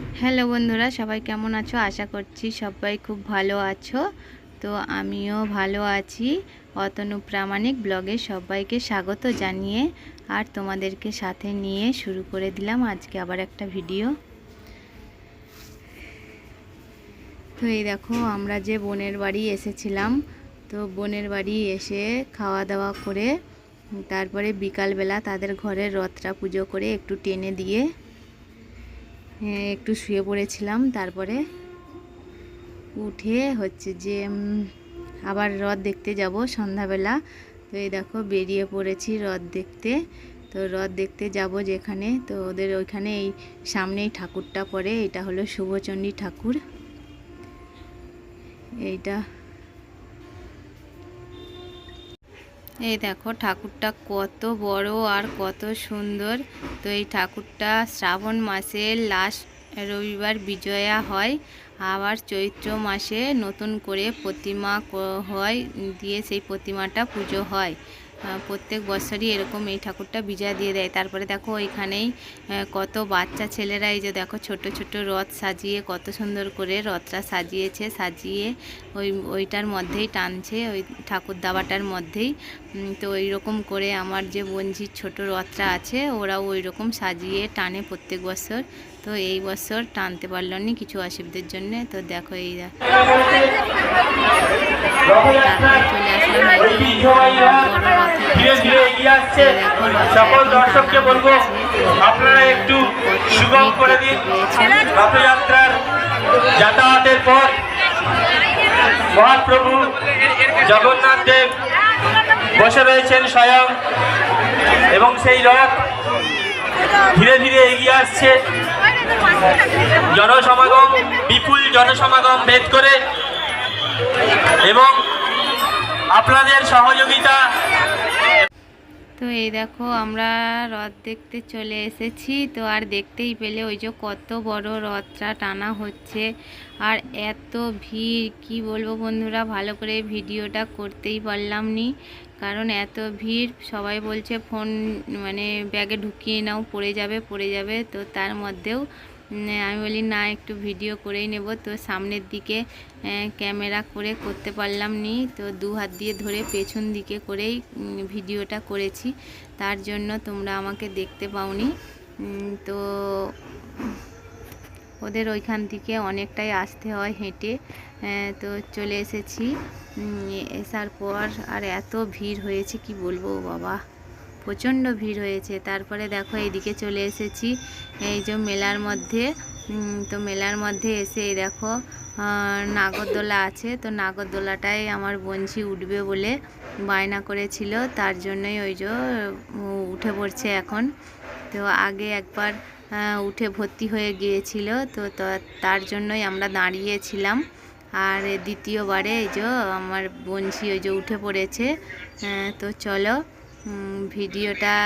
Hello বন্ধুরা, সবাই কেমন আছো? আশা করছি সবাই খুব ভালো আছো। তো আমিও ভালো আছি। অতনু প্রামাণিক ব্লগে সবাইকে স্বাগত জানিয়ে আর তোমাদেরকে সাথে নিয়ে শুরু করে দিলাম আজকে আবার একটা ভিডিও। তো এই দেখো, আমরা যে বোনের বাড়ি এসেছিলাম, তো বোনের বাড়ি এসে খাওয়া দাওয়া করে তারপরে বিকালবেলা তাদের ঘরের রথটা পুজো করে একটু টেনে দিয়ে একটু শুয়ে পড়েছিলাম, তারপরে উঠে হচ্ছে যে আবার রথ দেখতে যাব সন্ধ্যাবেলা। তো এই দেখো, বেরিয়ে পড়েছি রথ দেখতে। তো রথ দেখতে যাব যেখানে, তো ওদের ওইখানে এই সামনেই ঠাকুরটা পড়ে, এটা হলো শুভচণ্ডী ঠাকুর। এইটা এই দেখো ঠাকুরটা কত বড় আর কত সুন্দর। তো এই ঠাকুরটা শ্রাবণ মাসে লাস্ট রবিবার বিজয়া হয়, আবার চৈত্র মাসে নতুন করে প্রতিমা হয়, দিয়ে সেই প্রতিমাটা পুজো হয়। প্রত্যেক বছরই এরকম এই ঠাকুরটা বিজয়া দিয়ে দেয়। তারপরে দেখো ওইখানেই কত বাচ্চা ছেলেরা, এই যে দেখো ছোট ছোট রথ সাজিয়ে কত সুন্দর করে রথটা সাজিয়েছে, সাজিয়ে ওই, ওইটার মধ্যেই টানছে, ওই ঠাকুর দাবাটার মধ্যেই। তো ওই রকম করে আমার যে বঞ্জির ছোট রথটা আছে, ওরাও ওই রকম সাজিয়ে টানে প্রত্যেক বছর। তো এই বছর টানতে পারল নি কিছু অসুবিধার জন্য। তো দেখো এই বলব, আপনারা একটু করে দিন। যাতায়াতের পর মহাপ্রভু জগন্নাথ দেব বসে রয়েছেন স্বয়ং এবং সেই রথ জনসমাগম, বিপুল জনসমাগম ভেদ করে এবং আপনাদের সহযোগিতা তো এই দেখো, আমরা রথ দেখতে চলে এসেছি। তো আর দেখতেই পেলে ওই যে কত বড় রথটা টানা হচ্ছে। আর এত ভিড়, কি বলব বন্ধুরা, ভালো করে ভিডিওটা করতেই পারলাম নি। কারণ এত ভিড়, সবাই বলছে ফোন মানে ব্যাগে ঢুকিয়ে নাও, পড়ে যাবে পড়ে যাবে। তো তার মধ্যেও আমি বলি, না, একটু ভিডিও করেই নেব। তো সামনের দিকে ক্যামেরা করে করতে পারলাম নি। তো দু হাত দিয়ে ধরে পেছন দিকে করেই ভিডিওটা করেছি। তার জন্য তোমরা আমাকে দেখতে পাওনি। তো ওদের ওইখান থেকে অনেকটাই আসতে হয় হেঁটে। তো চলে এসেছি। এসার পর আর এত ভিড় হয়েছে, কি বলব, বাবা। প্রচণ্ড ভিড় হয়েছে। তারপরে দেখো এইদিকে চলে এসেছি। এই যে মেলার মধ্যে তো মেলার মধ্যে এসে দেখো নাগরদোলা আছে। তো নাগরদোলাটাই আমার বঞ্চি উঠবে বলে বায়না করেছিল। তার জন্যই ওই যে উঠে পড়ছে এখন। তো আগে একবার উঠে ভর্তি হয়ে গিয়েছিল। তো তার জন্যই আমরা দাঁড়িয়েছিলাম। আর দ্বিতীয়বারে এই যে আমার বঞ্চি ওই যে উঠে পড়েছে। আহ, তো চলো। ভিডিওটা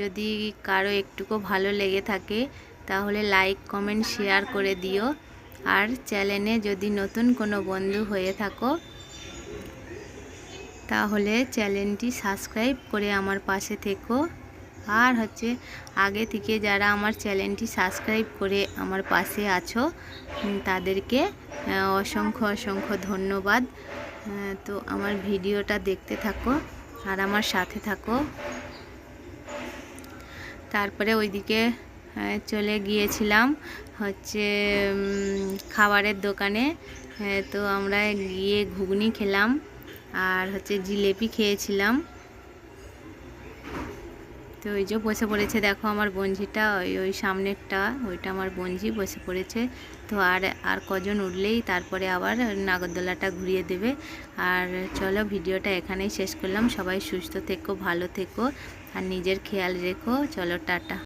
যদি কারও একটুকু ভালো লেগে থাকে, তাহলে লাইক কমেন্ট শেয়ার করে দিও। আর চ্যানেলে যদি নতুন কোনো বন্ধু হয়ে থাকো, তাহলে চ্যানেলটি সাবস্ক্রাইব করে আমার পাশে থেকো। আর হচ্ছে, আগে থেকে যারা আমার চ্যানেলটি সাবস্ক্রাইব করে আমার পাশে আছো তাদেরকে অসংখ্য অসংখ্য ধন্যবাদ। তো আমার ভিডিওটা দেখতে থাকো। আর আমার সাথে থাকো। তারপরে ওইদিকে চলে গিয়েছিলাম হচ্ছে খাবারের দোকানে। আহ, তো আমরা গিয়ে ঘুগনি খেলাম আর হচ্ছে জিলেপি খেয়েছিলাম। তো ওই যে বসে পড়েছে, দেখো আমার বঞ্জিটা, ওই ওই সামনেরটা, ওইটা আমার বঞ্জি বসে পড়েছে। তো আর আর কজন উঠলেই তারপরে আবার নাগরদোলাটা ঘুরিয়ে দেবে। আর চলো ভিডিওটা এখানেই শেষ করলাম। সবাই সুস্থ থেকো, ভালো থেকো, আর নিজের খেয়াল রেখো। চলো টাটা।